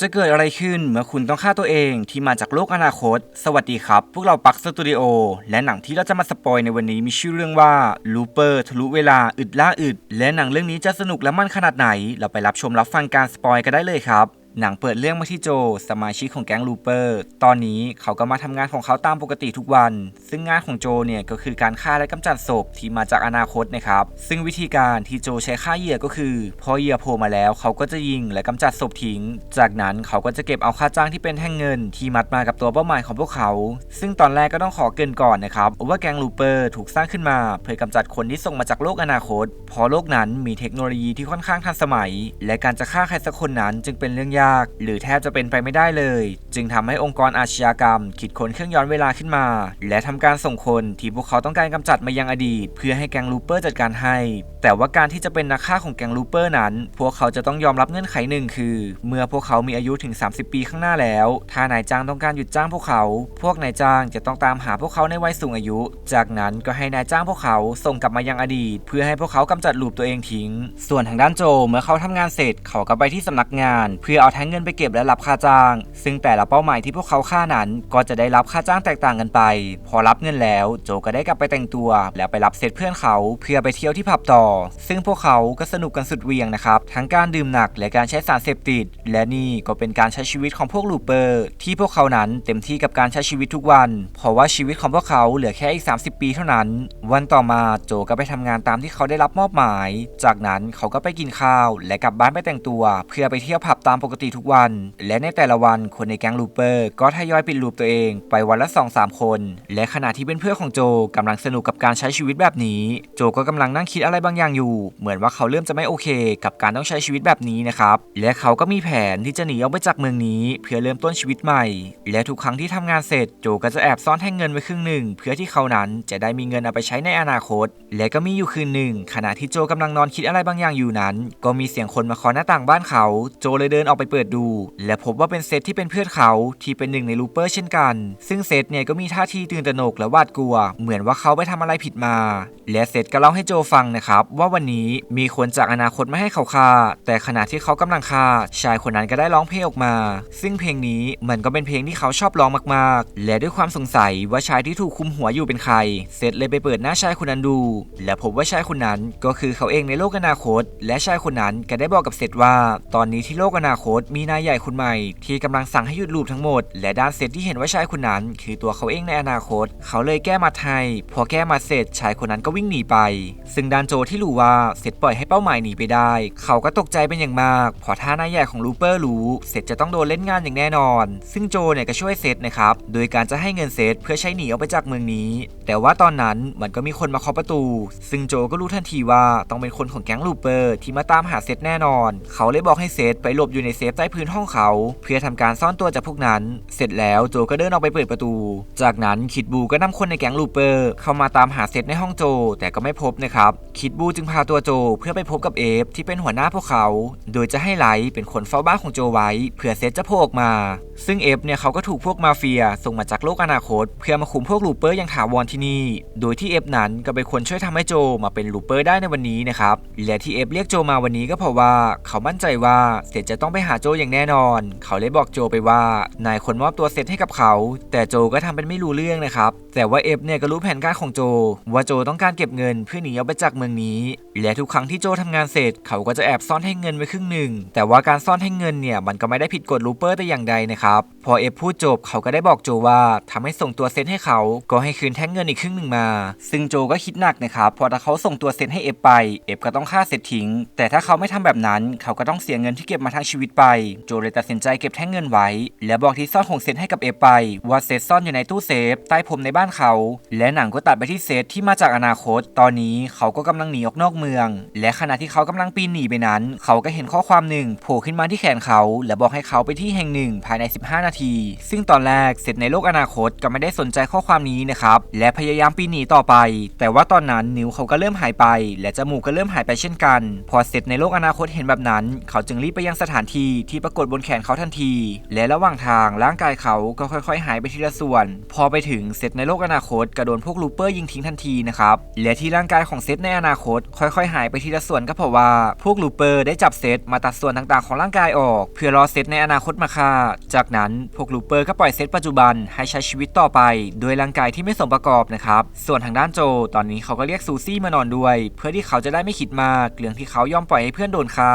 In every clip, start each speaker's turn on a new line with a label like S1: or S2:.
S1: จะเกิดอะไรขึ้นเมื่อคุณต้องฆ่าตัวเองที่มาจากโลกอนาคต สวัสดีครับ พวกเราปักสตูดิโอ และหนังที่เราจะมาสปอยในวันนี้มีชื่อเรื่องว่าลูเปอร์ทะลุเวลาอึดล่าอึด และหนังเรื่องนี้จะสนุกและมันขนาดไหน เราไปรับชมรับฟังการสปอยกันได้เลยครับ หนังเปิดเรื่องมาที่โจ สมาชิกของแก๊งลูเปอร์ ตอนนี้เขาก็มาทำงานของเขาตามปกติทุกวัน ซึ่งงานของโจเนี่ยก็คือการฆ่าและกำจัดศพที่มาจากอนาคตนะครับ ซึ่งวิธีการที่โจใช้ฆ่าเหยื่อก็คือ พอเหยื่อโผล่มาแล้วเขาก็จะยิงและกำจัดศพทิ้ง จากนั้นเขาก็จะเก็บเอาค่าจ้างที่เป็นแท่งเงิน ที่มัดมากับตัวเป้าหมายของพวกเขา ซึ่งตอนแรกก็ต้องขอเกินก่อนนะครับว่าแก๊งลูเปอร์ถูกสร้างขึ้นมา เพื่อกำจัดคนที่ส่งมาจากโลกอนาคตเพราะโลกนั้นมีเทคโนโลยีที่ค่อนข้างทันสมัย และการจะฆ่าใครสักคนนั้นจึงเป็นเรื่องยากหรือแทบจะเป็นไปไม่ได้เลย จึงทำให้องค์กรอาชญากรรม คิดค้นเครื่องย้อนเวลาขึ้นมา และทำการส่งคนที่พวกเขาต้องการกำจัดมายังอดีต เพื่อให้แกงลูเปอร์จัดการให้ แต่ว่าการที่จะเป็นนักฆ่าของแกงลูเปอร์นั้น พวกเขาจะต้องยอมรับเงื่อนไขหนึ่งคือ เมื่อพวกเขามีอายุถึง 30 ปีข้างหน้าแล้ว ถ้านายจ้างต้องการหยุดจ้างพวกเขา พวกนายจ้างจะต้องตามหาพวกเขาในวัยสูงอายุ จากนั้นก็ให้นายจ้างพวกเขาส่งกลับมายังอดีต เพื่อให้พวกเขากำจัดลูปตัวเองทิ้ง ส่วนทางด้านโจเมื่อเขาทำงานเสร็จเขาก็ไปที่สำนักงาน เพื่อเอาท้งเงินไปเก็บและรับค่าจ้าง ซึ่งแต่ละเป้าหมายที่พวกเขาฆ่านั้น ก็จะได้รับค่าจ้างแตกต่างกันไป พอรับเงินแล้ว โจก็ได้กลับไปแต่งตัว แล้วไปรับเซตเพื่อนเขาเพื่อไปเที่ยวที่ผับต่อ ซึ่งพวกเขาก็สนุกกันสุดเวียงนะครับ ทั้งการดื่มหนักและการใช้สารเสพติด และนี่ก็เป็นการใช้ชีวิตของพวกลูเปอร์ ที่พวกเขานั้นเต็มที่กับการใช้ชีวิตทุกวัน เพราะว่าชีวิตของพวกเขาเหลือแค่อีก 30 ปีเท่านั้น วันต่อมาโจก็ไปทำงานตามที่เขาได้รับมอบหมาย จากนั้นเขาก็ไปกินข้าว และกลับบ้านไปแต่งตัว เพื่อไปเที่ยวผับตามปกติทุกวัน และในแต่ละวันคนในแก๊งลูเปอร์ ก็ทยอยปิดลูปตัวเองไปวันละ2-3สามคน และขณะที่เป็นเพื่อนของโจกำลังสนุกกับการใช้ชีวิตแบบนี้ โจก็กำลังนั่งคิดอะไรบางอย่างอยู่ เหมือนว่าเขาเริ่มจะไม่โอเค กับการต้องใช้ชีวิตแบบนี้นะครับและเขาก็มีแผนที่จะหนีออกไปจากเมืองนี้ เพื่อเริ่มต้นชีวิตใหม่ และทุกครั้งที่ทำงานเสร็จโจก็จะแอบซ่อนแท่งเงินไว้ครึ่งหนึ่งเพื่อที่เขานั้นจะได้มีเงินเอาไปใช้ในอนาคต และก็มีอยู่คืนหนึ่งขณะที่โจกำลังนอนคิดอะไรบางอย่างอยู่นั้น ก็มีเสียงคนมาเคาะหน้าต่างบ้านเขา โจเลยเดินออกไปเปิดดู และพบว่าเป็นเซตที่เป็นเพื่อนเขาที่เป็นหนึ่งในลูเปอร์เช่นกัน ซึ่งเซตเนี่ยก็มีท่าทีตื่นตระหนกและหวาดกลัว เหมือนว่าเขาไปทำอะไรผิดมา และเซตก็เล่าให้โจฟังนะครับ ว่าวันนี้มีคนจากอนาคตมาให้เขาฆ่า แต่ขณะที่เขากำลังฆ่า ชายคนนั้นก็ได้ร้องเพลงออกมา ซึ่งเพลงนี้มันก็เป็นเพลงที่เขาชอบร้องมากๆ และด้วยความสงสัยว่าชายที่ถูกคุมหัวอยู่เป็นใคร เซตเลยไปเปิดหน้าชายคนนั้นดู และพบว่าชายคนนั้นก็คือเขาเองในโลกอนาคต และชายคนนั้นก็ได้บอกกับเซตว่า ตอนนี้ที่โลกอนาคตมีนายใหญ่คนใหม่ ที่กำลังสั่งให้หยุดลูปทั้งหมด และด้านเซตที่เห็นว่าชายคนนั้น คือตัวเขาเองในอนาคต เขาเลยแก้มาให้พอแก้มาเสร็จชายคนนั้นก็วิ่งหนีไป ซึ่งด้านโจที่รู้ว่าเซตปล่อยให้เป้าหมายหนีไปได้ เขาก็ตกใจเป็นอย่างมากเพอถ้านายใหญ่ของลูเปอร์รู้ เซตจะต้องโดนเล่นงานอย่างแน่นอน ซึ่งโจเนี่ยก็ช่วยเซตนะครับโดยการจะให้เงินเซตเพื่อใช้หนีออกไปจากเมืองนี้ แต่ว่าตอนนั้นมันก็มีคนมาเคาะประตู ซึ่งโจก็รู้ทันทีว่าต้องเป็นคนของแก๊งลูเปอร์ที่มาตามหาเซตแน่นอน เขาเลยบอกให้เซตไปหลบอยู่ในเซฟใต้พื้นห้องเขา เพื่อทำการซ่อนตัวจากพวกนั้น เสร็จแล้วโจก็เดินออกไปเปิดประตู จากนั้นคิดบูก็นำคนในแก๊งลูเปอร์ เข้ามาตามหาเซตในห้องโจ แต่ก็ไม่พบนะครับ คิดบูจึงพาตัวโจเพื่อไปพบกับเอฟที่เป็นหัวหน้าพวกเขา โดยจะให้ไลท์เป็นคนเฝ้าบ้านของโจไว้เผื่อเซตจะโผล่ออกมา ซึ่งเอฟเนี่ยเขาก็ถูกพวกมาเฟียส่งมาจากโลกอนาคต เพื่อมาคุมพวกลูเปอร์อย่างถาวรที่นี่ โดยที่เอฟนั้นก็เป็นคนช่วยทำให้โจมาเป็นลูเปอร์ได้ในวันนี้นะครับ และที่เอฟเรียกโจมาวันนี้ก็เพราะว่าเขามั่นใจว่าเซตจะต้องไปหาโจอย่างแน่นอน เขาเลยบอกโจไปว่านายคนมอบตัวเซตให้กับเขา แต่โจก็ทำเป็นไม่รู้เรื่องนะครับ แต่ว่าเอฟเนี่ยก็รู้แผนการของโจ ว่าโจต้องการเก็บเงินเพื่อหนีออกไปจากเมืองนี้ และทุกครั้งที่โจทำงานเสร็จ เขาก็จะแอบซ่อนให้เงินไว้ครึ่งหนึ่ง แต่ว่าการซ่อนให้เงินเนี่ยมันก็ไม่ได้ผิดกฎลูเปอร์แต่อย่างใดนะครับ พอเอฟพูดจบเขาก็ได้บอกโจว่าทำให้ส่งตัวเซตให้เขา ก็ให้คืนแท่งเงินอีกครึ่งหนึ่งมา ซึ่งโจก็คิดหนักนะครับ พอถ้าเขาส่งตัวเซตให้เอฟไป เอฟก็ต้องฆ่าเซตทิ้ง แต่ถ้าเขาไม่ทำแบบนั้น เขาก็ต้องเสียเงินที่เก็บมาทั้งชีวิตไปโจเลยตัดสินใจเก็บแท่งเงินไว้ และบอกที่ซ่อนของเซตให้กับเอไป ว่าเซตซ่อนอยู่ในตู้เซฟ ใต้พรมในบ้านเขา และหนังก็ตัดไปที่เซตที่มาจากอนาคต ตอนนี้เขาก็กำลังหนีออกนอกเมือง และขณะที่เขากำลังปีนหนีไปนั้น เขาก็เห็นข้อความหนึ่งโผล่ขึ้นมาที่แขนเขา และบอกให้เขาไปที่แห่งหนึ่งภายใน 15 นาที ซึ่งตอนแรกเซตในโลกอนาคตก็ไม่ได้สนใจข้อความนี้นะครับและพยายามปีนหนีต่อไป แต่ว่าตอนนั้นนิ้วเขาก็เริ่มหายไป และจมูกก็เริ่มหายไปเช่นกัน พอเซตในโลกอนาคตเห็นแบบนั้น เขาจึงรีบไปยังสถานที่ที่ปรากฏบนแขนเขาทันที และระหว่างทางร่างกายเขาก็ค่อยๆ หายไปทีละส่วน พอไปถึงเซตในโลกอนาคตก็โดนพวกลูเปอร์ยิงทิ้งทันทีนะครับและที่ร่างกายของเซตในอนาคต ค่อยๆ หายไปทีละส่วนก็เพราะว่า พวกลูเปอร์ได้จับเซตมาตัดส่วนต่างๆของร่างกายออก เพื่อรอเซตในอนาคตมาฆ่า จากนั้นพวกลูเปอร์ก็ปล่อยเซตปัจจุบันให้ใช้ชีวิตต่อไป โดยร่างกายที่ไม่สมประกอบนะครับส่วนทางด้านโจ ตอนนี้เขาก็เรียกซูซี่มานอนด้วย เพื่อที่เขาจะได้ไม่คิดมากเรื่องที่เขายอมปล่อยให้เพื่อนโดนฆ่า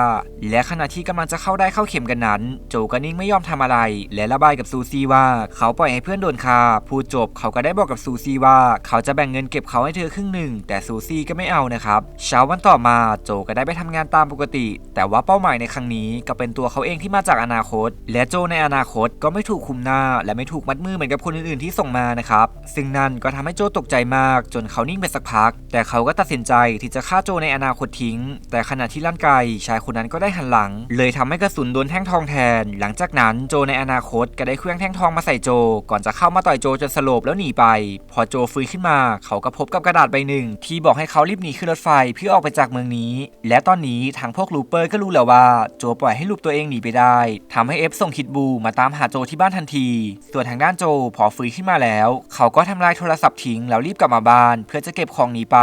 S1: และขณะที่กำลังจะเข้าได้เข้าเข็มกันนั้น โจก็นิ่งไม่ยอมทำอะไร และระบายกับซูซี่ว่าเขาปล่อยให้เพื่อนโดนฆ่าพูดจบเขาก็ได้บอกกับซูซี่ว่าเขาจะแบ่งเงินเก็บเขาให้เธอครึ่งหนึ่ง แต่ซูซี่ก็ไม่เอานะครับเช้าวันต่อมาโจก็ได้ไปทำงานตามปกติ แต่ว่าเป้าหมายในครั้งนี้ก็เป็นตัวเขาเองที่มาจากอนาคต และโจในอนาคตก็ไม่ถูกคุมหน้า และไม่ถูกมัดมือเหมือนกับคนอื่นๆที่ส่งมานะครับซึ่งนั่นก็ทำให้โจตกใจมาก จนเขานิ่งไปสักพัก แต่เขาก็ตัดสินใจที่จะฆ่าโจในอนาคตทิ้ง แต่ขณะที่ลั่นไกชายคนนั้นก็ได้หันหลัง เลยทำให้กระสุนโดนนแท่งทองแทน หลังจากนั้นโจในอนาคตก็ได้เคลื่องแท่งทองมาใส่โจ ก่อนจะเข้ามาต่อยโจจนสลบแล้วหนีไป พอโจฟื้นขึ้นมา เขาก็พบกับกระดาษใบหนึ่ง ที่บอกให้เขารีบหนีขึ้นรถไฟเพื่อออกไปจากเมืองนี้ และตอนนี้ทางพวกลูเปอร์ก็รู้แล้วว่าโจปล่อยให้ลูกตัวเองหนีไปได้ทำให้เอฟส่งคิดบูมาตามหาโจที่บ้านทันที ส่วนทางด้านโจพอฟื้นขึ้นมาแล้ว เขาก็ทำลายโทรศัพท์ทิ้งแล้วรีบกลับมาบ้าน เพื่อจะเก็บของหนีไป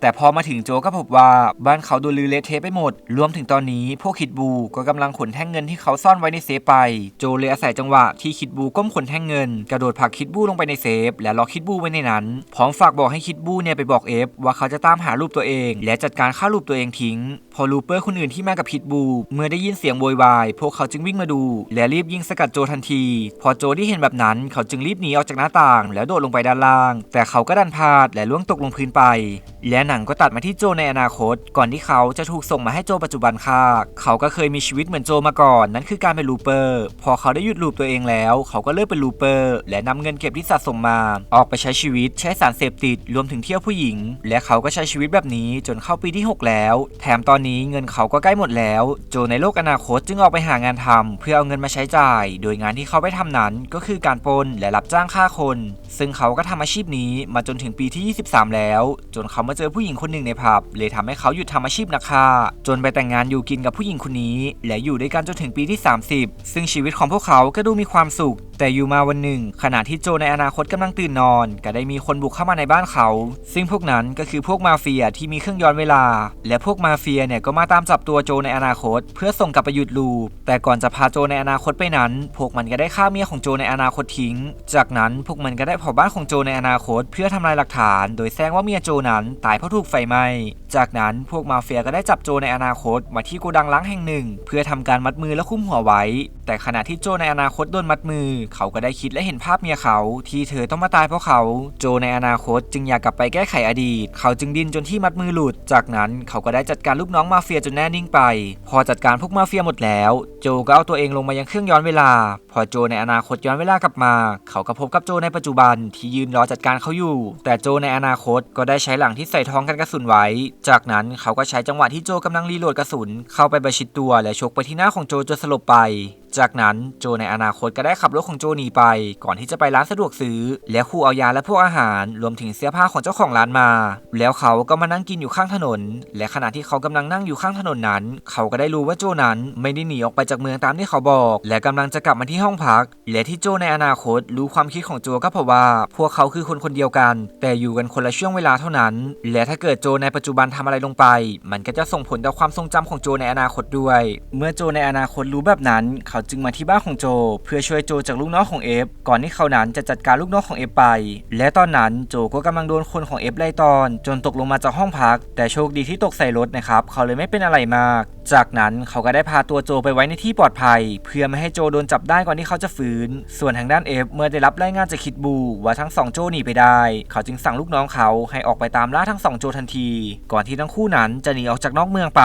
S1: แต่พอมาถึงโจก็พบว่าบ้านเขาโดนลือเละเทะไปหมด รวมถึงตอนนี้พวกคิดบูก็กำลังขนแท่งเงินที่เขาซ่อนไว้ในเซฟไป โจเลยอาศัยจังหวะที่คิดบูก้มขนแท่งเงิน กระโดดผลักคิดบูลงไปในเซฟ และล็อกคิดบูไว้ในนั้น พร้อมฝากบอกให้คิดบูเนี่ยไปบอกเอฟว่าเขาจะตามหารูปตัวเอง และจัดการฆ่ารูปตัวเองทิ้งพอลูเปอร์คนอื่นที่มากับคิดบูเมื่อได้ยินเสียงโวยวาย พวกเขาจึงวิ่งมาดู และรีบยิงสกัดโจทันที พอโจที่เห็นแบบนั้น เขาจึงรีบหนีออกจากหน้าต่าง แล้วโดดลงไปด้านล่าง แต่เขาก็ดันพลาดและล่วงตกลงพื้นไป และหนังก็ตัดมาที่โจในอนาคต ก่อนที่เขาจะถูกส่งมาให้โจปัจจุบันฆ่าเขาก็เคยมีชีวิตเหมือนโจมาก่อน นั่นคือการเป็นลูเปอร์ พอเขาได้หยุดลูปตัวเองแล้ว เขาก็เลิกเป็นลูเปอร์ และนำเงินเก็บที่สะสมมา ออกไปใช้ชีวิต ใช้สารเสพติดรวมถึงเที่ยวผู้หญิง และเขาก็ใช้ชีวิตแบบนี้จนเข้าปีที่ 6 แล้ว แถมตอนนี้เงินเขาก็ใกล้หมดแล้ว โจในโลกอนาคตจึงออกไปหางานทำเพื่อเอาเงินมาใช้จ่าย โดยงานที่เขาไปทำนั้นก็คือการปนและรับจ้างฆ่าคน ซึ่งเขาก็ทำอาชีพนี้มาจนถึงปีที่ 23 แล้ว จนเขามาเจอผู้หญิงคนหนึ่งในผับเลยทำให้เขาหยุดทำอาชีพนักฆ่า จนไปแต่งงานอยู่กินกับผู้หญิงคนนี้ และอยู่ด้วยกันจนถึงปีที่ 30 ซึ่งชีวิตของพวกเขาก็ดูมีความสุข แต่อยู่มาวันหนึ่ง ขณะที่โจในอนาคตกำลังตื่นนอน ก็ได้มีคนบุกเข้ามาในบ้านเขา ซึ่งพวกนั้นก็คือพวกมาเฟียที่มีเครื่องย้อนเวลา และพวกมาเฟียเนี่ยก็มาตามจับตัวโจในอนาคต เพื่อส่งกลับไปหยุดลูป แต่ก่อนจะพาโจในอนาคตไปนั้น พวกมันก็ได้ฆ่าเมียของโจในอนาคตทิ้ง จากนั้นพวกมันก็ได้เผาบ้านของโจในอนาคต เพื่อทำลายหลักฐาน โดยแซงว่าเมียโจนั้นตายเพราะถูกไฟไหม้ จากนั้นพวกมาเฟียก็ได้จับโจในอนาคตมาที่โกดังล้างแห่งหนึ่ง เพื่อทำการมัดมือและคุ้มหัวไว้ แต่ขณะที่โจในอนาคตโดนมัดมือ เขาก็ได้คิดและเห็นภาพเมียเขา ที่เธอต้องมาตายเพราะเขา โจในอนาคตจึงอยากกลับไปแก้ไขอดีต เขาจึงดิ้นจนที่มัดมือหลุด จากนั้นเขาก็ได้จัดการลูกน้องมาเฟียจนแน่นิ่งไป พอจัดการพวกมาเฟียหมดแล้ว โจก็เอาตัวเองลงมายังเครื่องย้อนเวลา พอโจในอนาคตย้อนเวลากลับมา เขาก็พบกับโจในปัจจุบันที่ยืนรอจัดการเขาอยู่ แต่โจในอนาคตก็ได้ใช้หลังที่ใส่ท้องกันกระสุนไว้จากนั้นเขาก็ใช้จังหวะที่โจกำลังรีโหลดกระสุนเข้าไปประชิดตัวและชกไปที่หน้าของโจจนสลบไป จากนั้นโจในอนาคตก็ได้ขับรถของโจหนีไป ก่อนที่จะไปร้านสะดวกซื้อ และคู่เอายาและพวกอาหารรวมถึงเสื้อผ้าของเจ้าของร้านมา แล้วเขาก็มานั่งกินอยู่ข้างถนน และขณะที่เขากำลังนั่งอยู่ข้างถนนนั้น เขาก็ได้รู้ว่าโจนั้นไม่ได้หนีออกไปจากเมืองตามที่เขาบอก และกำลังจะกลับมาที่ห้องพัก และที่โจในอนาคต รู้ความคิดของโจก็เพราะว่า พวกเขาคือคนคนเดียวกัน แต่อยู่กันคนละช่วงเวลาเท่านั้น และถ้าเกิดโจในปัจจุบันทำอะไรลงไป มันก็จะส่งผลต่อความทรงจำของโจในอนาคตด้วย เมื่อโจในอนาคตรู้แบบนั้นเขาจึงมาที่บ้านของโจ เพื่อช่วยโจจากลูกน้องของเอฟก่อนที่เขานั้นจะจัดการลูกน้องของเอฟไป และตอนนั้นโจก็กำลังโดนคนของเอฟไล่ตอน จนตกลงมาจากห้องพัก แต่โชคดีที่ตกใส่รถนะครับเขาเลยไม่เป็นอะไรมาก จากนั้นเขาก็ได้พาตัวโจไปไว้ในที่ปลอดภัย เพื่อไม่ให้โจโดนจับได้ก่อนที่เขาจะฟื้น ส่วนทางด้านเอฟเมื่อได้รับรายงานจากคิดบูว่าทั้งสองโจหนีไปได้ เขาจึงสั่งลูกน้องเขาให้ออกไปตามล่าทั้งสองโจทันที ก่อนที่ทั้งคู่นั้นจะหนีออกจากนอกเมืองไป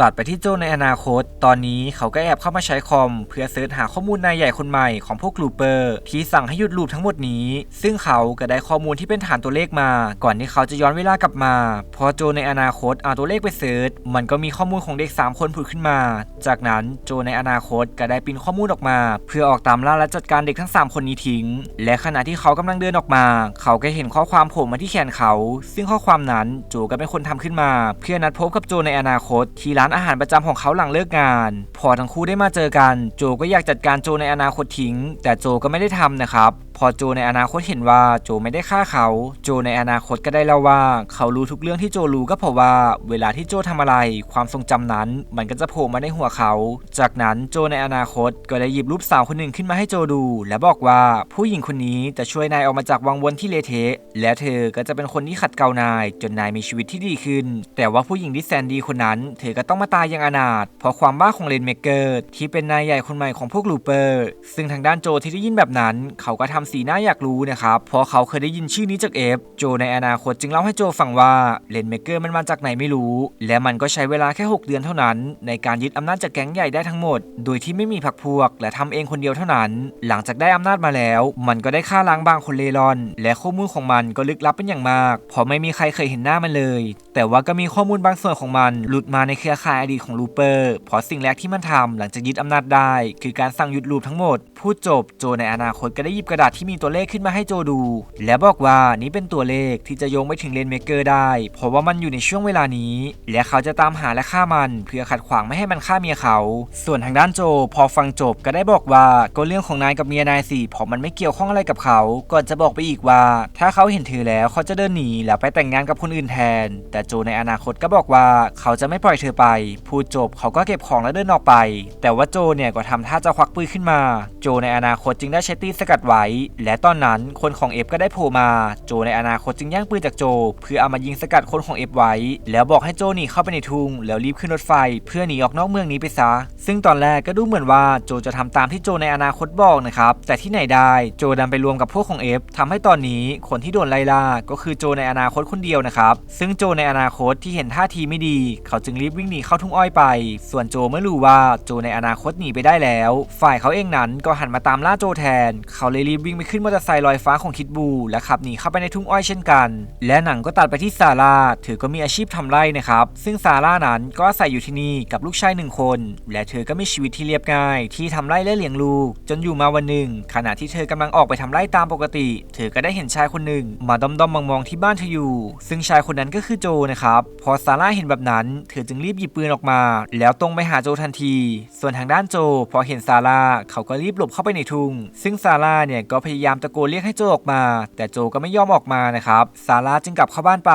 S1: ตัดไปที่โจในอนาคต ตอนนี้เขาก็แอบเข้ามาใช้คอมพื่อเสิร์ชหาข้อมูลนายใหญ่คนใหม่ของพวกลูเปอร์ที่สั่งให้หยุดลูปทั้งหมดนี้ ซึ่งเขาก็ได้ข้อมูลที่เป็นฐานตัวเลขมา ก่อนที่เขาจะย้อนเวลากลับมา พอโจในอนาคตเอาตัวเลขไปเสิร์ชมันก็มีข้อมูลของเด็ก 3 คนผุดขึ้นมา จากนั้นโจในอนาคตก็ได้ปรินข้อมูลออกมา เพื่อออกตามล่าและจัดการเด็กทั้ง 3 คนนี้ทิ้ง และขณะที่เขากำลังเดินออกมา เขาก็เห็นข้อความโผล่มาที่แขนเขา ซึ่งข้อความนั้นโจก็เป็นคนทำขึ้นมา เพื่อนัดพบกับโจในอนาคต ที่ร้านอาหารประจำของเขาหลังเลิกงาน พอทั้งคู่ได้มาเจอกันโจจก็อยากจัดการโจในอนาคตทิ้ง แต่โจก็ไม่ได้ทำนะครับพอโจในอนาคตเห็นว่าโจไม่ได้ฆ่าเขา โจในอนาคตก็ได้เล่าว่า เขารู้ทุกเรื่องที่โจรู้ก็เพราะว่า เวลาที่โจทำอะไร ความทรงจำนั้น มันก็จะโผล่มาในหัวเขา จากนั้นโจในอนาคตก็ได้หยิบรูปสาวคนหนึ่งขึ้นมาให้โจดู และบอกว่าผู้หญิงคนนี้จะช่วยนายออกมาจากวังวนที่เลเทะและเธอก็จะเป็นคนที่ขัดเกลานาย จนนายมีชีวิตที่ดีขึ้น แต่ว่าผู้หญิงที่แสนดีคนนั้น เธอก็ต้องมาตายอย่างอนาถเพราะความบ้าของเลนเมเกอร์ที่เป็นนายใหญ่คนใหม่ของพวกลูเปอร์ ซึ่งทางด้านโจที่ได้ยินแบบนั้น เขาก็ทำสีหน้าอยากรู้นะครับ เพราะเขาเคยได้ยินชื่อนี้จากเอฟ โจในอนาคตจึงเล่าให้โจฟังว่าเลนเมเกอร์มันมาจากไหนไม่รู้ และมันก็ใช้เวลาแค่ 6 เดือนเท่านั้น ในการยึดอำนาจจากแก๊งใหญ่ได้ทั้งหมด โดยที่ไม่มีพรรคพวก และทำเองคนเดียวเท่านั้น หลังจากได้อำนาจมาแล้ว มันก็ได้ฆ่าล้างบางคนเลร่อน และข้อมูลของมันก็ลึกลับเป็นอย่างมาก เพราะไม่มีใครเคยเห็นหน้ามันเลย แต่ว่าก็มีข้อมูลบางส่วนของมัน หลุดมาในเครือข่ายอดีตของลูเปอร์เพราะสิ่งแรกที่มันทำหลังจากยึดอำนาจได้ คือการสั่งหยุดลูปทั้งหมด พูดจบโจในอนาคตก็ได้หยิบกระดาษที่มีตัวเลขขึ้นมาให้โจดู และบอกว่านี่เป็นตัวเลขที่จะโยงไปถึงเลนเมเกอร์ได้ เพราะว่ามันอยู่ในช่วงเวลานี้ และเขาจะตามหาและฆ่ามัน เพื่อขัดขวางไม่ให้มันฆ่าเมียเขา ส่วนทางด้านโจพอฟังจบก็ได้บอกว่าก็เรื่องของนายกับเมียนายสิเพราะมันไม่เกี่ยวข้องอะไรกับเขา ก่อนจะบอกไปอีกว่า ถ้าเขาเห็นเธอแล้วเขาจะเดินหนีแล้วไปแต่งงานกับคนอื่นแทน แต่โจในอนาคตก็บอกว่าเขาจะไม่ปล่อยเธอไป พูดจบเขาก็เก็บของแล้วเดินออกไป แต่ว่าโจเนี่ยก็ทำท่าจะควักปืนขึ้นมา โจในอนาคตจึงได้ใช้ตีสกัดไว้และตอนนั้นคนของเอฟก็ได้โผล่มา โจในอนาคตจึงแย่งปืนจากโจ เพื่อเอามายิงสกัดคนของเอฟไว้ แล้วบอกให้โจหนีเข้าไปในทุ่งแล้วรีบขึ้นรถไฟ เพื่อหนีออกนอกเมืองนี้ไปซะ ซึ่งตอนแรกก็ดูเหมือนว่าโจจะทำตามที่โจในอนาคตบอกนะครับ แต่ที่ไหนได้โจดันไปรวมกับพวกของเอฟทำให้ตอนนี้คนที่โดนไล่ล่าก็คือโจในอนาคตคนเดียวนะครับซึ่งโจในอนาคตที่เห็นท่าทีไม่ดี เขาจึงรีบวิ่งหนีเข้าทุ่งอ้อยไป ส่วนโจเมื่อรู้ว่าโจในอนาคตหนีไปได้แล้ว ฝ่ายเขาเองนั้นก็หันมาตามล่าโจแทน เขาเลยรีบวิ่งไปขึ้นมอเตอร์ไซค์ลอยฟ้าของคิดบูและขับหนีเข้าไปในทุ่งอ้อยเช่นกัน และหนังก็ตัดไปที่ซาร่าเธอก็มีอาชีพทำไร่นะครับซึ่งซาร่านั้นก็อาศัยอยู่ที่นี่กับลูกชายหนึ่งคน และเธอก็มีชีวิตที่เรียบง่าย ที่ทำไร่และเลี้ยงลูก จนอยู่มาวันหนึ่ง ขณะที่เธอกำลังออกไปทำไร่ตามปกติ เธอก็ได้เห็นชายคนหนึ่ง มาด้อมๆมองๆที่บ้านเธออยู่ ซึ่งชายคนนั้นก็คือโจนะครับพอซาร่าเห็นแบบนั้น เธอจึงรีบหยิบปืนออกมา แล้วตรงไปหาโจทันที ส่วนทางด้านโจ พอเห็นซาร่าเขาก็รีบหลบเข้าไปในทุ่ง ซึ่งซาร่าเนี่ยก็พยายามตะโกนเรียกให้โจออกมา แต่โจก็ไม่ยอมออกมานะครับซาร่าจึงกลับเข้าบ้านไป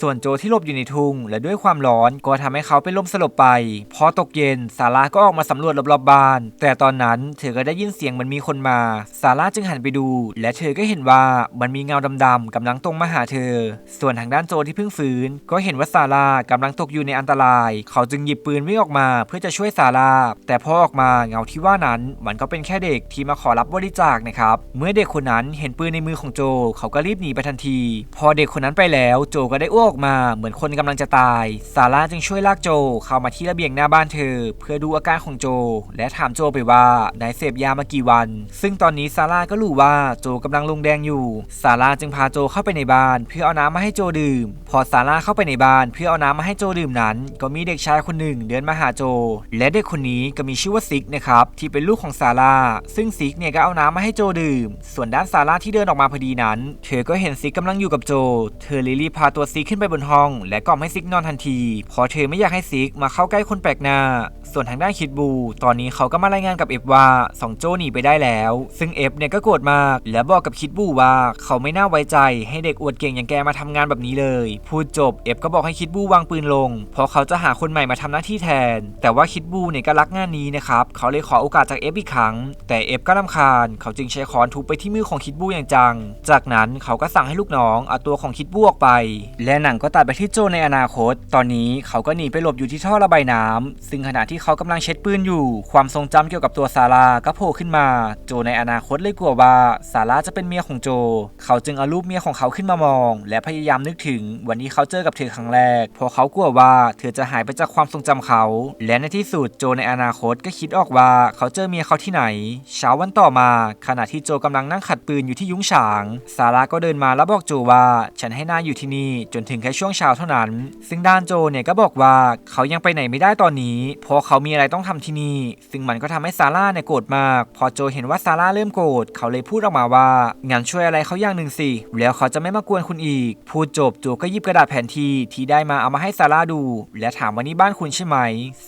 S1: ส่วนโจที่หลบอยู่ในทุ่งและด้วยความร้อนก็ทำให้เขาเป็นลมสลบไป พอตกเย็นซาร่าก็ออกมาสำรวจรอบๆบ้าน แต่ตอนนั้นเธอก็ได้ยินเสียงมันมีคนมาซาร่าจึงหันไปดู และเธอก็เห็นว่ามันมีเงาดำๆกำลังตรงมาหาเธอ ส่วนทางด้านโจที่เพิ่งฟื้น ก็เห็นว่าซาร่ากำลังตกอยู่ในอันตราย เขาจึงหยิบปืนวิ่งออกมา เพื่อจะช่วยซาร่าแต่พอออกมาเงาที่ว่านั้นมันก็เป็นแค่เด็กที่มาขอรับบริจาคนะครับเมื่อเด็กคนนั้นเห็นปืนในมือของโจ เขาก็รีบหนีไปทันที พอเด็กคนนั้นไปแล้วโจก็ได้อ้วกออกมาเหมือนคนกำลังจะตาย ซาร่าจึงช่วยลากโจเข้ามาที่ระเบียงหน้าบ้านเธอ เพื่อดูอาการของโจ และถามโจไปว่านายเสพยามากี่วัน ซึ่งตอนนี้ซาร่าก็รู้ว่าโจกำลังลงแดงอยู่ ซาร่าจึงพาโจเข้าไปในบ้าน เพื่อเอาน้ำมาให้โจดื่ม พอซาร่าเข้าไปในบ้านเพื่อเอาน้ำมาให้โจดื่มนั้น ก็มีเด็กชายคนหนึ่งเดินมาหาโจ และเด็กคนนี้ก็มีชื่อว่าซิกนะครับที่เป็นลูกของซาร่าซึ่งซิกเนี่ยก็เอาน้ำมาให้โจดื่มส่วนด้านซาร่าที่เดินออกมาพอดีนั้น เธอก็เห็นซิกกำลังอยู่กับโจ เธอเลยรีบพาตัวซิกขึ้นไปบนห้อง และกล่อมให้ซิกนอนทันที เพอเธอไม่อยากให้ซิกมาเข้าใกล้คนแปลกหน้า ส่วนทางด้านคิดบู ตอนนี้เขาก็มารายงานกับเอฟว่าสองโจหนีไปได้แล้ว ซึ่งเอฟเนี่ยก็โกรธมาก และบอกกับคิดบูว่าเขาไม่น่าไว้ใจ ให้เด็กอวดเก่งอย่างแกมาทำงานแบบนี้เลย พูดจบเอฟก็บอกให้คิดบูวางปืนลง เพราะเขาจะหาคนใหม่มาทำหน้าที่แทน แต่ว่าคิดบูเนี่ยก็รักงานนี้นะครับเขาเลยขอโอกาสจากเอฟอีกครั้ง แต่เอฟก็รำคาญ เขาจึงใช้ค้อนทุบไปที่มือของคิดบูอย่างจัง จากนั้นเขาก็สั่งให้ลูกน้องเอาตัวของคิดบูออกไป และหนังก็ตัดไปที่โจในอนาคต ตอนนี้เขาก็หนีไปหลบอยู่ที่ท่อระบายน้ำซึ่งขณะที่เขากำลังเช็ดปืนอยู่ ความทรงจำเกี่ยวกับตัวซาร่าก็โผล่ขึ้นมา โจในอนาคตเลยกลัวว่าซาร่าจะเป็นเมียของโจ เขาจึงเอารูปเมียของเขาขึ้นมามอง และพยายามนึกถึงวันที่เขาเจอกับเธอครั้งแรกเพราะเขากลัวว่าเธอจะหายไปจากความทรงจำเขา และในที่สุดโจในอนาคตก็คิดออกว่าเขาเจอเมียเขาที่ไหน เช้าวันต่อมาขณะที่โจกำลังนั่งขัดปืนอยู่ที่ยุ้งฉาง ซาร่าก็เดินมาแล้วบอกโจว่า ฉันให้นายอยู่ที่นี่จนถึงแค่ช่วงเช้าเท่านั้น ซึ่งด้านโจเนี่ยก็บอกว่าเขายังไปไหนไม่ได้ตอนนี้ เพราะเขามีอะไรต้องทำที่นี่ ซึ่งมันก็ทำให้ซาร่าเนี่ยโกรธมาก พอโจเห็นว่าซาร่าเริ่มโกรธเขาเลยพูดออกมาว่างั้นช่วยอะไรเขาอย่างหนึ่งสิแล้วเขาจะไม่มากวนคุณอีก พูดจบโจก็หยิบกระดาษแผนที่ที่ได้มาเอามาให้ซาร่าดู และถามว่านี่บ้านคุณใช่ไหม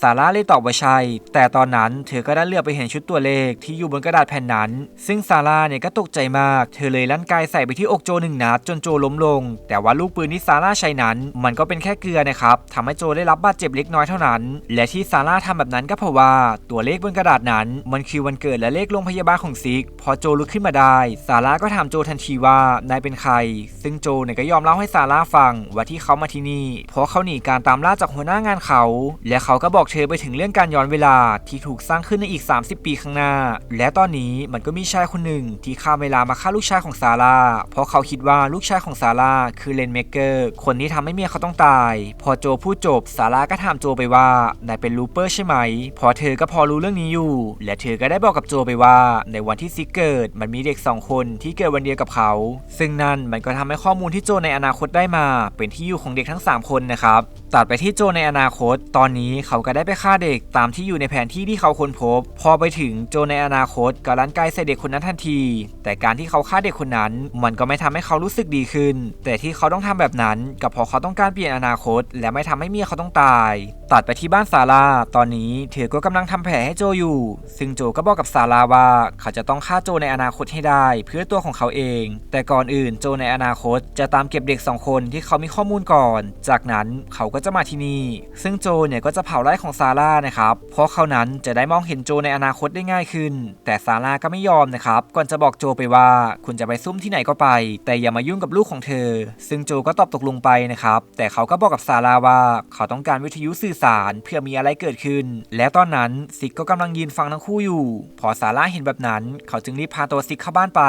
S1: ซาร่าเลยตอบว่าใช่แต่ตอนนั้นเธอก็ได้เลือกไปเห็นชุดตัวเลขที่อยู่บนกระดาษแผ่นนั้น ซึ่งซาร่าเนี่ยก็ตกใจมาก เธอเลยลั่นไกใส่ไปที่อกโจหนึ่งนัดจนโจล้มลง แต่ว่าลูกปืนที่ซาร่าใช้นั้น มันก็เป็นแค่เกลือนะครับทำให้โจได้รับบาดเจ็บเล็กน้อยเท่านั้น และที่ซาร่าทำแบบนั้นก็เพราะว่าตัวเลขบนกระดาษนั้น มันคือวันเกิดและเลขโรงพยาบาลของซิก พอโจลุกขึ้นมาได้ซาร่าก็ถามโจทันทีว่านายเป็นใคร ซึ่งโจเนี่ยก็ยอมเล่าให้ซาร่าฟังว่าที่เขามาที่นี่ เพราะเขาหนีการตามล่าจากหัวหน้างานเขา และเขาก็บอกเธอไปถึงเรื่องการย้อนเวลาที่ถูกสร้างขึ้นในอีก 30 ปีข้างหน้า และตอนนี้มันก็มีชายคนหนึ่งที่ข้ามเวลามาฆ่าลูกชายของซาร่า เพราะเขาคิดว่าลูกชายของซาร่าคือเลนเมเกอร์ คนที่ทำให้เมียเขาต้องตาย พอโจพูดจบซาร่าก็ถามโจไปว่านายเป็นลูเปอร์ใช่ไหม พอเธอก็พอรู้เรื่องนี้อยู่ และเธอก็ได้บอกกับโจไปว่า ในวันที่ซิกเกิดมันมีเด็กสองคนที่เกิดวันเดียวกับเขา ซึ่งนั่นมันก็ทำให้ข้อมูลที่โจในอนาคตได้มา เป็นที่อยู่ของเด็กทั้ง 3 คนนะครับตัดไปที่โจในอนาคต ตอนนี้เขาก็ได้ไปฆ่าเด็กตามที่อยู่ในแผนที่ที่เขาค้นพบ พอไปถึงโจในอนาคตก็ลั่นไกใส่เด็กคนนั้นทันทีแต่การที่เขาฆ่าเด็กคนนั้น มันก็ไม่ทำให้เขารู้สึกดีขึ้น แต่ที่เขาต้องทำแบบนั้นก็เพราะเขาต้องการเปลี่ยนอนาคต และไม่ทำให้เมียเขาต้องตาย ตัดไปที่บ้านซาร่าตอนนี้เธอก็กำลังทำแผลให้โจอยู่ ซึ่งโจก็บอกกับซาร่าว่า เขาจะต้องฆ่าโจในอนาคตให้ได้ เพื่อตัวของเขาเอง แต่ก่อนอื่นโจในอนาคตจะตามเก็บเด็กสองคนที่เขามีข้อมูลก่อน จากนั้นเขาก็จะมาที่นี่ ซึ่งโจเนี่ยก็จะเผาไร่ของซาร่านะครับ เพราะเขานั้นจะได้มองเห็นโจในอนาคตได้ง่ายขึ้น แต่ซาร่าก็ไม่ยอมนะครับ ก่อนจะบอกโจไปว่า คุณจะไปซุ่มที่ไหนก็ไป แต่อย่ามายุ่งกับลูกของเธอ ซึ่งโจก็ตอบตกลงไปนะครับ แต่เขาก็บอกกับซาร่าว่า เขาต้องการวิทยุสื่อสารเพื่อมีอะไรเกิดขึ้น และตอนนั้นซิกก็กำลังยืนฟังทั้งคู่อยู่ พอซาร่าเห็นแบบนั้น เขาจึงรีบพาตัวซิกเข้าบ้านไป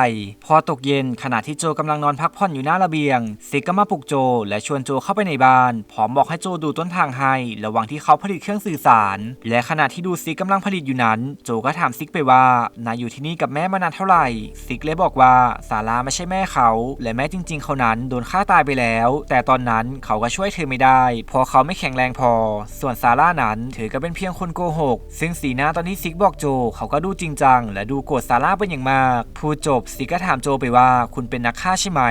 S1: พอตกเย็นขณะที่โจกำลังนอนพักผ่อนอยู่หน้าระเบียง ซิกก็มาปลุกโจ และชวนโจเข้าไปในบ้านพร้อมบอกให้โจดูต้นทางให้ ระหว่างที่เขาผลิตเครื่องสื่อสาร และขณะที่ดูซิกกำลังผลิตอยู่นั้น โจก็ถามซิกไปว่านายอยู่ที่นี่กับแม่มานานเท่าไหร่ ซิกเลยบอกว่าซาร่าไม่ใช่แม่เขา และแม่จริง ๆ เขานั้นโดนฆ่าตายไปแล้ว แต่ตอนนั้นเขาก็ช่วยเธอไม่ได้เพราะเขาไม่แข็งแรงพอส่วนซาร่านั้นเธอก็เป็นเพียงคนโกหก ซึ่งสีหน้าตอนที่ซิกบอกโจ เขาก็ดูจริงจัง และดูโกรธซาร่าเป็นอย่างมาก พูดจบซิกก็ถามโจไปว่าคุณเป็นนักฆ่าใช่ไหม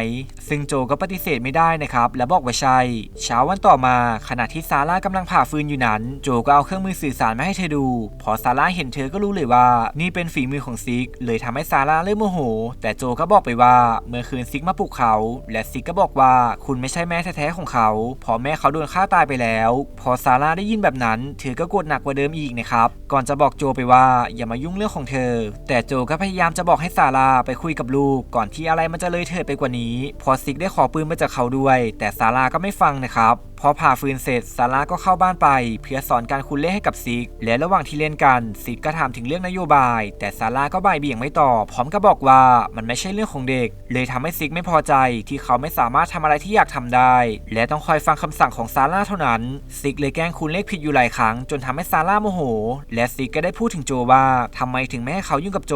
S1: ซึ่งโจก็ปฏิเสธไม่ได้นะครับ และบอกว่าใช่ เช้าวันต่อมาขณะที่ซาร่ากำลังผ่าฟืนอยู่นั้น โจก็เอาเครื่องมือสื่อสารมาให้เธอดู พอซาร่าเห็นเธอก็รู้เลยว่า นี่เป็นฝีมือของซิก เลยทำให้ซาร่าเริ่มโมโห แต่โจก็บอกไปว่าเมื่อคืนซิกมาปลุกเขา และซิกก็บอกว่าคุณไม่ใช่แม่แท้ๆของเขาเพราะแม่เขาโดนฆ่าตายไปแล้ว พอซาร่าได้ยินแบบนั้น เธอก็โกรธหนักกว่าเดิมอีกนะครับ ก่อนจะบอกโจไปว่าอย่ามายุ่งเรื่องของเธอ แต่โจก็พยายามจะบอกให้ซาร่าไปคุยกับลูก ก่อนที่อะไรมันจะเลยเถิดไปกว่านี้ พอซิกได้ขอปืนมาจากเขาด้วย แต่ซาร่าก็ไม่ฟังนะครับพอผ่าฟืนเสร็จซาร่าก็เข้าบ้านไป เพื่อสอนการคูณเลขให้กับซิก และระหว่างที่เล่นกันซิกก็ถามถึงเรื่องนโยบาย แต่ซาร่าก็บ่ายเบี่ยงไม่ตอบพร้อมกับบอกว่ามันไม่ใช่เรื่องของเด็ก เลยทำให้ซิกไม่พอใจที่เขาไม่สามารถทำอะไรที่อยากทำได้ และต้องคอยฟังคำสั่งของซาร่าเท่านั้นซิกเลยแกล้งคูณเลขผิดอยู่หลายครั้ง จนทำให้ซาร่าโมโห และซิกก็ได้พูดถึงโจว่าทำไมถึงไม่ให้เขายุ่งกับโจ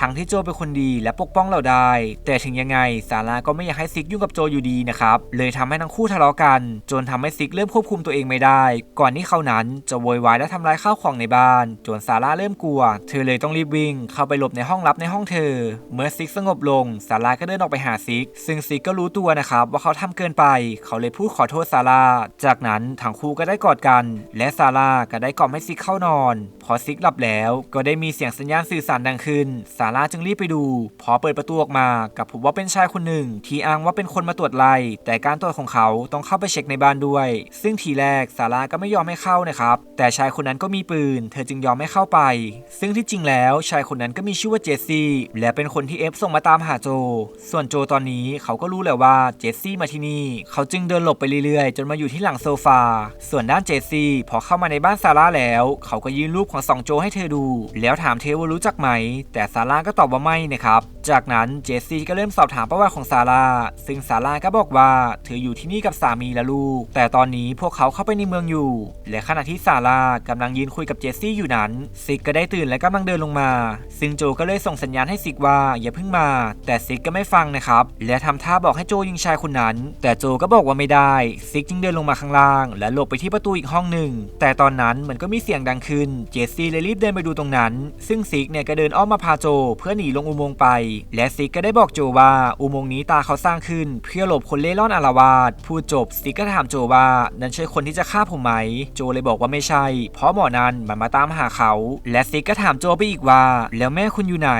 S1: ทั้งที่โจเป็นคนดีและปกป้องเราได้ แต่ถึงยังไงซาร่าก็ไม่อยากให้ซิกยุ่งกับโจอยู่ดีนะครับเลยทำให้ทั้งคู่ทะเลาะกัน จนทำให้ซิกเริ่มควบคุมตัวเองไม่ได้ ก่อนที่เขานั้นจะโวยวายและทำลายข้าวของในบ้าน จนซาร่าเริ่มกลัว เธอเลยต้องรีบวิ่ง เข้าไปหลบในห้องลับในห้องเธอ เมื่อซิกสงบลงซาร่าก็เดินออกไปหาซิก ซึ่งซิกก็รู้ตัวนะครับว่าเขาทำเกินไป เขาเลยพูดขอโทษซาร่า จากนั้นทั้งคู่ก็ได้กอดกัน และซาร่าก็ได้กล่อมให้ซิกเข้านอน พอซิกหลับแล้วก็ได้มีเสียงสัญญาณสื่อสารดังขึ้น ซาร่าจึงรีบไปดู พอเปิดประตูออกมากับพบว่าเป็นชายคนหนึ่ง ที่อ้างว่าเป็นคนมาตรวจไล่แต่การตรวจของเขาต้องเข้าไปเช็คในบ้านด้วยด้วย ซึ่งทีแรกซาร่าก็ไม่ยอมให้เข้านะครับ แต่ชายคนนั้นก็มีปืน เธอจึงยอมให้เข้าไป ซึ่งที่จริงแล้วชายคนนั้นก็มีชื่อว่าเจสซี่ และเป็นคนที่เอฟส่งมาตามหาโจ ส่วนโจตอนนี้เขาก็รู้แล้วว่าเจสซี่มาที่นี่ เขาจึงเดินหลบไปเรื่อยๆ จนมาอยู่ที่หลังโซฟา ส่วนด้านเจสซี่พอเข้ามาในบ้านซาร่าแล้ว เขาก็ยื่นรูปของสองโจให้เธอดู แล้วถามเธอว่ารู้จักไหม แต่ซาร่าก็ตอบว่าไม่นะครับ จากนั้นเจสซี่ก็เริ่มสอบถามประวัติของซาร่า ซึ่งซาร่าก็บอกว่าเธออยู่ที่นี่กับสามีและลูก แแต่ตอนนี้พวกเขาเข้าไปในเมืองอยู่ และขณะที่ซาร่ากำลังยืนคุยกับเจสซี่อยู่นั้น ซิกก็ได้ตื่นและกำลังเดินลงมา ซึ่งโจก็เลยส่งสัญญาณให้ซิกว่าอย่าเพิ่งมา แต่ซิกก็ไม่ฟังนะครับ และทำท่าบอกให้โจยิงชายคนนั้น แต่โจก็บอกว่าไม่ได้ ซิกจึงเดินลงมาข้างล่าง และหลบไปที่ประตูอีกห้องหนึ่ง แต่ตอนนั้นมันก็มีเสียงดังขึ้น เจสซี่เลยรีบเดินไปดูตรงนั้น ซึ่งซิกเนี่ยก็เดินอ้อมมาพาโจ เพื่อหนีลงอุโมงค์ไป และซิกก็ได้บอกโจว่าอุโมงค์นี้ตาเขาสร้างขึ้น เพื่อหลบคนเล่ร่อนอารวาสพูดจบซิกก็ถามโจว่านั่นใช่คนที่จะฆ่าผมไหม โจเลยบอกว่าไม่ใช่ เพราะหมอนั้นมันมาตามหาเขา และซิกก็ถามโจไปอีกว่า แล้วแม่คุณอยู่ไหน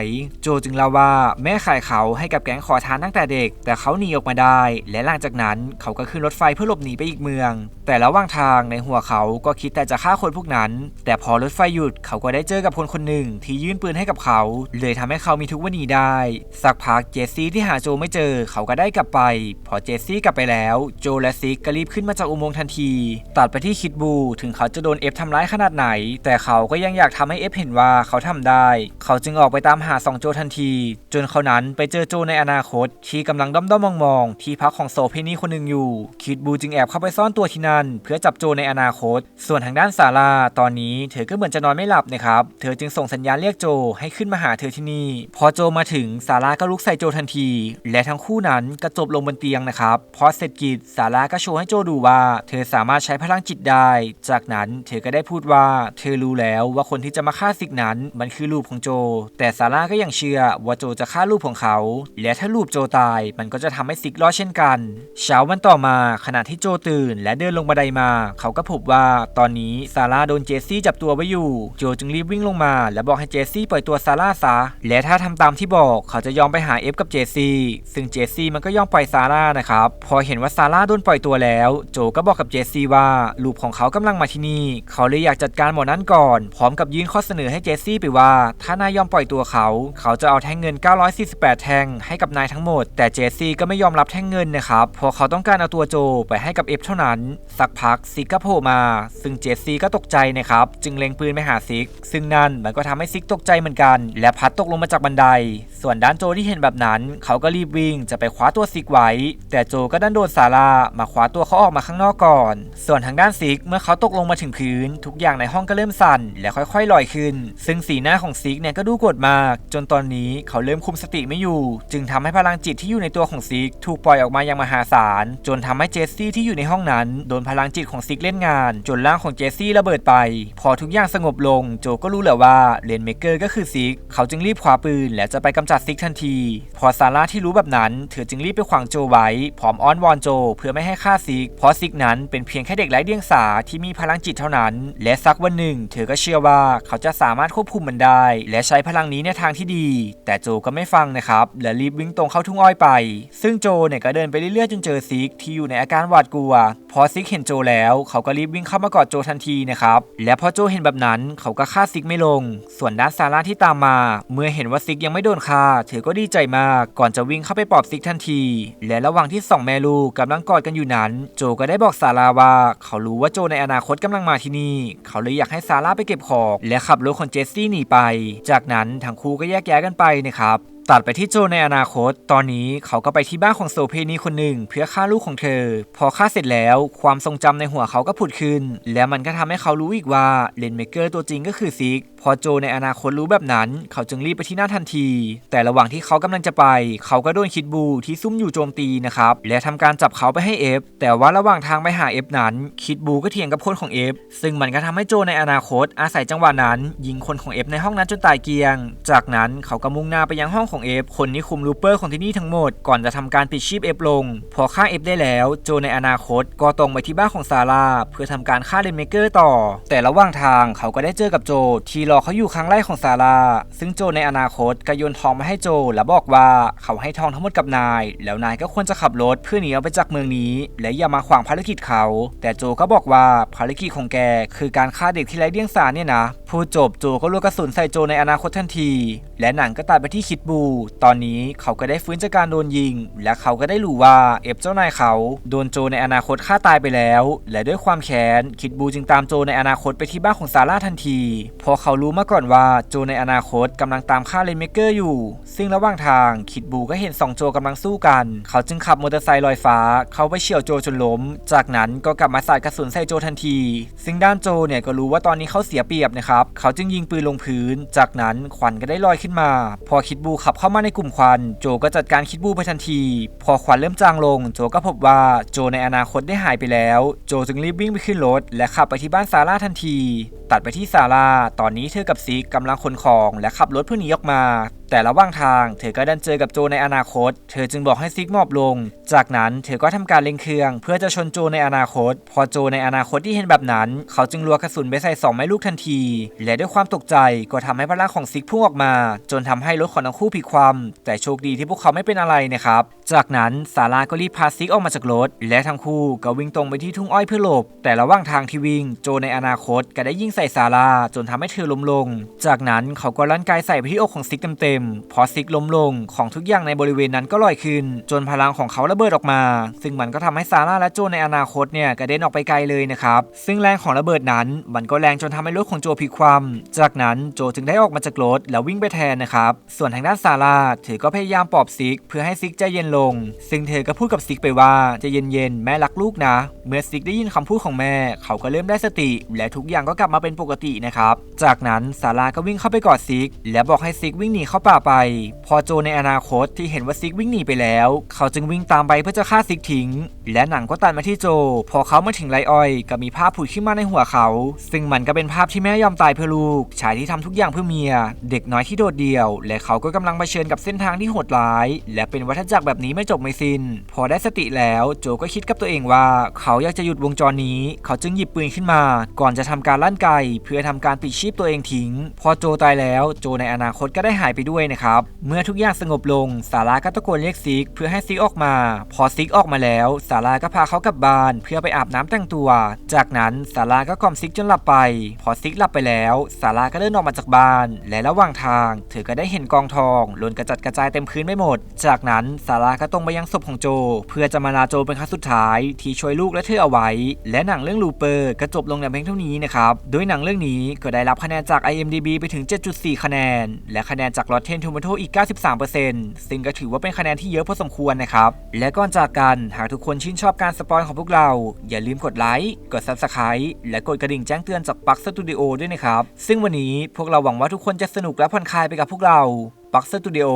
S1: โจจึงเล่าว่าแม่ขายเขาให้กับแก๊งขอทานตั้งแต่เด็ก แต่เขาหนีออกมาได้ และหลังจากนั้นเขาก็ขึ้นรถไฟเพื่อหลบหนีไปอีกเมือง แต่ระหว่างทางในหัวเขาก็คิดแต่จะฆ่าคนพวกนั้น แต่พอรถไฟหยุดเขาก็ได้เจอกับคนคนหนึ่งที่ยื่นปืนให้กับเขา เลยทำให้เขามีทุกวันนี้ได้ สักพักเจสซี่ที่หาโจไม่เจอ เขาก็ได้กลับไป พอเจสซี่กลับไปแล้ว โจและซิกก็รีบขึ้นมาจากอุโมงค์ทันที ตัดไปที่คิดบูถึงเขาจะโดนเอฟทำร้ายขนาดไหน แต่เขาก็ยังอยากทำให้เอฟเห็นว่าเขาทำได้ เขาจึงออกไปตามหาสองโจทันที จนเขานั้นไปเจอโจในอนาคต ที่กำลังด้อมด้อมมองๆที่พักของโซเพนี่คนหนึ่งอยู่ คิดบูจึงแอบเข้าไปซ่อนตัวที่นั่น เพื่อจับโจในอนาคต ส่วนทางด้านซาร่าตอนนี้เธอก็เหมือนจะนอนไม่หลับนะครับเธอจึงส่งสัญญาณเรียกโจให้ขึ้นมาหาเธอที่นี่ พอโจมาถึงซาร่าก็ลุกใส่โจทันที และทั้งคู่นั้นก็จบลงบนเตียงนะครับพอเสร็จกิจซาร่าก็โชว์ให้โจดูว่าเธอสามารถใช้พลังจิตได้ จากนั้นเธอก็ได้พูดว่า เธอรู้แล้วว่าคนที่จะมาฆ่าซิกนั้น มันคือลูกของโจ แต่ซาร่าก็ยังเชื่อว่าโจจะฆ่าลูกของเขา และถ้าลูกโจตายมันก็จะทำให้ซิกรอดเช่นกัน เช้าวันต่อมาขณะที่โจตื่น และเดินลงบันไดมา เขาก็พบว่าตอนนี้ซาร่าโดนเจสซี่จับตัวไว้อยู่ โจจึงรีบวิ่งลงมา และบอกให้เจสซี่ปล่อยตัวซาร่าซะ และถ้าทำตามที่บอกเขาจะยอมไปหาเอฟกับเจสซี่ ซึ่งเจสซี่มันก็ยอมปล่อยซาร่านะครับ พอเห็นว่าซาร่าโดนปล่อยตัวแล้ว โจก็บอกกับเจสซี่ว่าลูกของเขากำลังมาที่นี่ เขาเลยอยากจัดการหมอนั้นก่อน พร้อมกับยื่นข้อเสนอให้เจสซี่ไปว่า ถ้านายยอมปล่อยตัวเขา เขาจะเอาแท่งเงิน 948 แท่งให้กับนายทั้งหมด แต่เจสซี่ก็ไม่ยอมรับแท่งเงินนะครับเพราะเขาต้องการเอาตัวโจไปให้กับเอฟเท่านั้น สักพักซิกก็โผล่มา ซึ่งเจสซี่ก็ตกใจนะครับจึงเล็งปืนไปหาซิก ซึ่งนั่นมันก็ทำให้ซิกตกใจเหมือนกัน และพัดตกลงมาจากบันได ส่วนด้านโจที่เห็นแบบนั้น เขาก็รีบวิ่งจะไปคว้าตัวซิกไว้ แต่โจก็ดันโดนซาร่ามาคว้าตัวเขาออกมาข้างนอกก่อน ส่วนทางด้านซิกเมื่อเขาตกลงมาถึงพื้น ทุกอย่างในห้องก็เริ่มสั่น และค่อยๆลอยขึ้น ซึ่งสีหน้าของซิกเนี่ยก็ดูโกรธมาก จนตอนนี้เขาเริ่มคุมสติไม่อยู่ จึงทำให้พลังจิตที่อยู่ในตัวของซิกถูกปล่อยออกมาอย่างมหาศาล จนทำให้เจสซี่ที่อยู่ในห้องนั้นโดนพลังจิตของซิกเล่นงาน จนร่างของเจสซี่ระเบิดไป พอทุกอย่างสงบลง โจก็รู้แหละว่าเลนเมเกอร์ก็คือซิก เขาจึงรีบคว้าปืน และจะไปกำจัดซิกทันที พอซาร่าที่รู้แบบนั้น เธอจึงรีบไปขวางโจไว้ พร้อมอ้อนวอนโจ เพื่อไม่ให้ฆ่าซิก เพราะซิกนั้นเป็นเพียงแค่เด็กไร้เดียงสาที่มีพลังจิตเท่านั้น และสักวันหนึ่ง เธอก็เชื่อว่าเขาจะสามารถควบคุมมันได้ และใช้พลังนี้ในทางที่ดี แต่โจก็ไม่ฟังนะครับ และรีบวิ่งตรงเข้าทุ่งอ้อยไป ซึ่งโจเนี่ยก็เดินไปเรื่อยๆจนเจอซิกที่อยู่ในอาการหวาดกลัว พอซิกเห็นโจแล้วเขาก็รีบวิ่งเข้ามากอดโจทันทีนะครับและพอโจเห็นแบบนั้นเขาก็ฆ่าซิกไม่ลง ส่วนด้านซาร่าที่ตามมา เมื่อเห็นว่าซิกยังไม่โดนฆ่าเธอก็ดีใจมาก ก่อนจะวิ่งเข้าไปปลอบซิกทันที และระหว่างที่สองแม่ลูกกำลังกอดกันอยู่นั้น โจก็ได้บอกซาร่าว่าเขารู้ว่าโจในอนาคตกำลังมาที่นี่ เขาเลยอยากให้ซาร่าไปเก็บของ และขับรถของเจสซี่หนีไป จากนั้นทั้งคู่ก็แยกย้ายกันไปนะครับตัดไปที่โจในอนาคต ตอนนี้เขาก็ไปที่บ้านของโซเพนีคนหนึ่ง เพื่อฆ่าลูกของเธอ พอฆ่าเสร็จแล้ว ความทรงจำในหัวเขาก็ผุดขึ้น และมันก็ทำให้เขารู้อีกว่าเลนเมเกอร์ตัวจริงก็คือซิกพอโจในอนาคตรู้แบบนั้น เขาจึงรีบไปที่หน้าทันที แต่ระหว่างที่เขากำลังจะไป เขาก็โดนคิดบูที่ซุ่มอยู่โจมตีนะครับ และทำการจับเขาไปให้เอฟ แต่ว่าระหว่างทางไปหาเอฟนั้น คิดบูก็เถียงกับคนของเอฟ ซึ่งมันก็ทำให้โจในอนาคต อาศัยจังหวะนั้น ยิงคนของเอฟในห้องนั้นจนตายเกลียง จากนั้นเขาก็มุ่งหน้าไปยังห้องของเอฟ คนที่คุมลูเปอร์ของที่นี่ทั้งหมด ก่อนจะทำการปิดชีพเอฟลง พอฆ่าเอฟได้แล้ว โจในอนาคต ก็ตรงไปที่บ้านของซาร่าเพื่อทำการฆ่าเลนเมเกอร์ต่อ แต่ระหว่างทางเขาก็ได้เจอกับโจที่รอเขาอยู่ข้างไร่ของซาร่าซึ่งโจในอนาคตก็โยนทองมาให้โจ และบอกว่าเขาให้ทองทั้งหมดกับนาย แล้วนายก็ควรจะขับรถเพื่อหนีออกไปจากเมืองนี้ และอย่ามาขวางภารกิจเขา แต่โจก็บอกว่าภารกิจของแก คือการฆ่าเด็กที่ไร้เดียงสาเนี่ยนะพูดจบโจก็ลูกกระสุนใส่โจในอนาคตทันที และหนังก็ตัดไปที่คิดบู ตอนนี้เขาก็ได้ฟื้นจากการโดนยิง และเขาก็ได้รู้ว่าเอฟเจ้านายเขาโดนโจในอนาคตฆ่าตายไปแล้ว และด้วยความแค้นคิดบูจึงตามโจในอนาคตไปที่บ้านของซาร่าทันทีพอเขารู้มาก่อนว่าโจในอนาคตกำลังตามฆ่าเลนเมเกอร์อยู่ ซึ่งระหว่างทางคิดบูก็เห็นสองโจกำลังสู้กัน เขาจึงขับมอเตอร์ไซค์ลอยฟ้า เข้าไปเฉี่ยวโจจนล้ม จากนั้นก็กลับมาสาดกระสุนใส่โจทันที ซึ่งด้านโจเนี่ยก็รู้ว่าตอนนี้เขาเสียเปรียบนะครับ เขาจึงยิงปืนลงพื้น จากนั้นควันก็ได้ลอยขึ้นมา พอคิดบูขับเข้ามาในกลุ่มควันโจก็จัดการคิดบูไปทันที พอควันเริ่มจางลง โจก็พบว่าโจในอนาคตได้หายไปแล้ว โจจึงรีบวิ่งไปขึ้นรถและขับไปที่บ้านซาร่าทันที ตัดไปที่ซาลา ตอนนี้เธอกับซีกกำลังขนของ และขับรถเพื่อหนีออกมา แต่ระหว่างทาง เธอก็ดันเจอกับโจในอนาคต เธอจึงบอกให้ซิกมอบลง จากนั้นเธอก็ทำการเล็งเครื่อง เพื่อจะชนโจในอนาคต พอโจในอนาคตที่เห็นแบบนั้น เขาจึงรัวกระสุนไปใส่สองไม้ลูกทันที และด้วยความตกใจก็ทำให้พลังของซิกพุ่งออกมา จนทำให้รถของทั้งคู่พลิกคว่ำแต่โชคดีที่พวกเขาไม่เป็นอะไรนะครับ จากนั้นซาร่าก็รีบพาซิกออกมาจากรถ และทั้งคู่ก็วิ่งตรงไปที่ทุ่งอ้อยเพื่อหลบ แต่ระหว่างทางที่วิ่ง โจในอนาคตก็ได้ยิงใส่ซาร่าจนทำให้เธอล้มลง จากนั้นเขาก็ลั่นไกใส่ไปที่อกของซิกเต็มๆพอซิกล้มลงของทุกอย่างในบริเวณนั้นก็ลอยขึ้น จนพลังของเขาระเบิดออกมา ซึ่งมันก็ทำให้ซาร่าและโจในอนาคตเนี่ยกระเด็นออกไปไกลเลยนะครับซึ่งแรงของระเบิดนั้น มันก็แรงจนทำให้รถของโจพลิกคว่ำจากนั้นโจจึงได้ออกมาจากรถแล้ววิ่งไปแทนนะครับส่วนทางด้านซาร่าเธอก็พยายามปลอบซิกเพื่อให้ซิกใจเย็นลง ซึ่งเธอก็พูดกับซิกไปว่าจะเย็นๆแม่รักลูกนะ เมื่อซิกได้ยินคำพูดของแม่ เขาก็เริ่มได้สติ และทุกอย่างก็กลับมาเป็นปกตินะครับจากนั้นซาร่าก็วิ่งเข้าไปกอดซิก และบอกให้ซิกวิ่งหนีเข้าป่าไป พอโจในอนาคตที่เห็นว่าซิกวิ่งหนีไปแล้ว เขาจึงวิ่งตามไปเพื่อจะฆ่าซิกทิ้ง และหนังก็ตัดมาที่โจ พอเขามาถึงไรอ้อยก็มีภาพผุดขึ้นมาในหัวเขา ซึ่งมันก็เป็นภาพที่แม่ยอมตายเพื่อลูกชายที่ทำทุกอย่างเพื่อเมีย เด็กน้อยที่โดดเดี่ยว และเขาก็กำลังเผชิญกับเส้นทางที่โหดร้าย และเป็นวัฏจักรแบบนี้ไม่จบไม่สิ้น พอได้สติแล้วโจก็คิดกับตัวเองว่า เขาอยากจะหยุดวงจรนี้ เขาจึงหยิบปืนขึ้นมา ก่อนจะทำการลั่นไกเพื่อทำการปิดชีพตัวเองทิ้ง พอโจตายแล้ว โจในอนาคตก็ได้หายไปด้วยนะครับ เมื่อทุกอย่างสงบลงซาราก็ตะโกนเรียกซิกเพื่อให้ซิกออกมา พอซิกออกมาแล้วซาราก็พาเขากลับบ้าน เพื่อไปอาบน้ำแต่งตัว จากนั้นซาราก็กล่อมซิกจนหลับไป พอซิกหลับไปแล้วซาราก็เดินออกมาจากบ้าน และระหว่างทาง เธอก็ได้เห็นกองทองหล่นกระจัดกระจายเต็มพื้นไปหมด จากนั้นซาราก็ตรงไปยังศพของโจ เพื่อจะมาลาโจเป็นครั้งสุดท้าย ที่ช่วยลูกและเธอเอาไว้ และหนังเรื่องลูเปอร์ก็จบลงในเพียงเท่านี้นะครับโดยหนังเรื่องนี้ก็ได้รับคะแนนจาก IMDB ไปถึง 7.4 คะแนน และคะแนนจาก Rotten Tomato อีก 93%ซึ่งก็ถือว่าเป็นคะแนนที่เยอะพอสมควรนะครับ และก่อนจากกัน หากทุกคนชื่นชอบการสปอยของพวกเรา อย่าลืมกดไลค์ กด Subscribe และกดกระดิ่งแจ้งเตือนจากปักสตูดิโอด้วยนะครับ ซึ่งวันนี้พวกเราหวังว่าทุกคนจะสนุกและผ่อนคลายไปกับพวกเราปักสตูดิโอ